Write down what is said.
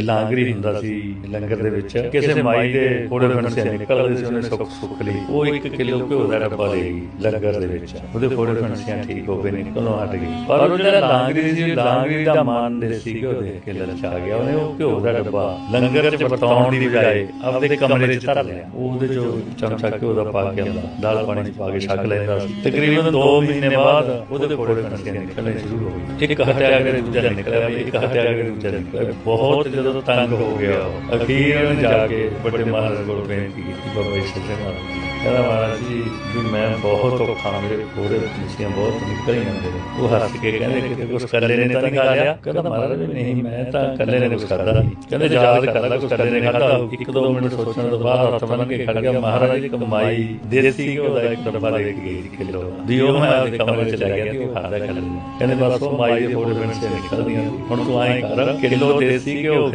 ਲਾਂਗਰੀ ਹੁੰਦਾ ਸੀ ਲੰਗਰ ਦੇ ਵਿੱਚ। ਕਿਸੇ ਮਾਈ ਦੇ ਕੋੜੇ ਫਣਸੇ ਨਿਕਲਦੇ ਸੀ ਉਹਨੇ ਸੁੱਖ ਸੁੱਖ ਲਈ। ਉਹ ਇੱਕ ਕਿਲੋ ਘਿਓ ਦਾ ਡੱਬਾ ਲੈ ਗਈ ਲੰਗਰ ਦੇ ਵਿੱਚ। ਉਹਦੇ ਕੋੜੇ ਫਣਸਿਆਂ ਠੀਕ ਹੋ ਗਏ ਨਿਕਲਣੋਂ ਹਟ ਗਈ ਪਰ ਉਹ ਜਿਹੜਾ ਲਾਂਗਰੀ ਸੀ ਲਾਂਗਰੀ ਦਾ ਮਾਨ ਦੇ ਸੀ ਘਿਓ ਦੇ ਕੇ ਲਲਚਾ ਗਿਆ। ਉਹਨੇ ਉਹ ਘਿਓ ਦਾ ਡੱਬਾ ਲੰਗਰ 'ਚ ਵਰਤਾਉਣ ਦੀ ਬਜਾਏ ਆਪਦੇ ਕਮਰੇ 'ਚ ਧਰ ਲਿਆ। ਉਹਦੇ 'ਚੋਂ ਚਮਚਾ ਘਿਓ ਦਾ ਪਾ ਕੇ ਆਉਂਦਾ। ਦਾਲ ਪਾਣੀ 'ਚ ਪਾ ਕੇ ਛਕ ਲੈਂਦਾ ਸੀ। ਤਕਰੀਬਨ 2 ਮਹੀਨੇ ਬਾਅਦ ਉਹਦੇ ਕੋੜੇ ਫਣਸਿਆਂ ਨਿਕਲਣੇ ਸ਼ੁਰੂ ਹੋ ਗਏ। ਇੱਕ ਹਟਿਆ ਅਗਰ ਦੂਜਾ ਨਿਕਲਿਆ ਇੱਕ ਹਟਿਆ ਅਗਰ ਦੂਜਾ ਨਿਕਲਿਆ। ਬਹੁਤ ਜਦੋਂ ਤੰਗ ਹੋ ਗਿਆ, ਅਖੀਰ ਉਹਨੇ ਜਾ ਕੇ ਵੱਡੇ ਮਹਾਰਾਜ ਕੋਲ ਬੇਨਤੀ ਕੀਤੀ, ਬਾਬਾ ਜੀ ਸੱਚੇ ਮਹਾਰਾਜ ਕਹਿੰਦਾ, ਮਹਾਰਾਜ ਜੀ, ਵੀ ਮੈਂ ਬਹੁਤ ਔਖਾ ਮੇਰੇ ਕੋੜੇ ਫਣਸੀਆਂ ਬਹੁਤ ਨਿਕਲ ਹੀ ਜਾਂਦੇ ਨੇ। ਉਹ ਹੱਸ ਕੇ ਕਹਿੰਦੇ ਕਿ ਕੁਛ ਕੱਲੇ ਨੇ ਤਾਂ ਨਹੀਂ ਖਾ ਲਿਆ ਕਹਿੰਦਾ, ਮਹਾਰਾਜ ਵੀ ਨਹੀਂ, ਮੈਂ ਤਾਂ ਕੱਲੇ ਨੇ ਕੁਛ ਖਾਦਾ ਨਹੀਂ। ਕਹਿੰਦੇ, ਯਾਦ ਕਰ ਲੈ ਕੱਲੇ ਨੇ ਖਾਦਾ ਇੱਕ ਦੋ ਮਿੰਟ ਸੋਚਣ ਤੋਂ ਬਾਅਦ ਹੱਥ ਬੰਨ ਕੇ ਖੜ ਗਿਆ, ਮਹਾਰਾਜ ਦੀ ਕਮਾਈ ਦੇਸੀ ਘਿਓ ਦਾ ਇੱਕ ਡੱਬਾ ਲੈ ਕੇ ਗਈ ਕਿਲੋ ਦੀ ਉਹ ਮੈਂ ਆਪਦੇ ਕਮਰੇ ਚ ਲੈ ਗਿਆ ਤੇ ਉਹ ਖਾਦਾ ਕੱਲੇ ਕਹਿੰਦੇ, ਬਸ, ਉਹ ਮਾਈ ਦੇ ਫੋੜੇ ਪਿੰਡ ਸੇ ਨਿਕਲਦੀਆਂ ਸੀ। ਹੁਣ ਤੂੰ ਐਂ ਕਰ ਕਿਲੋ ਦੇਸੀ ਘਿਓ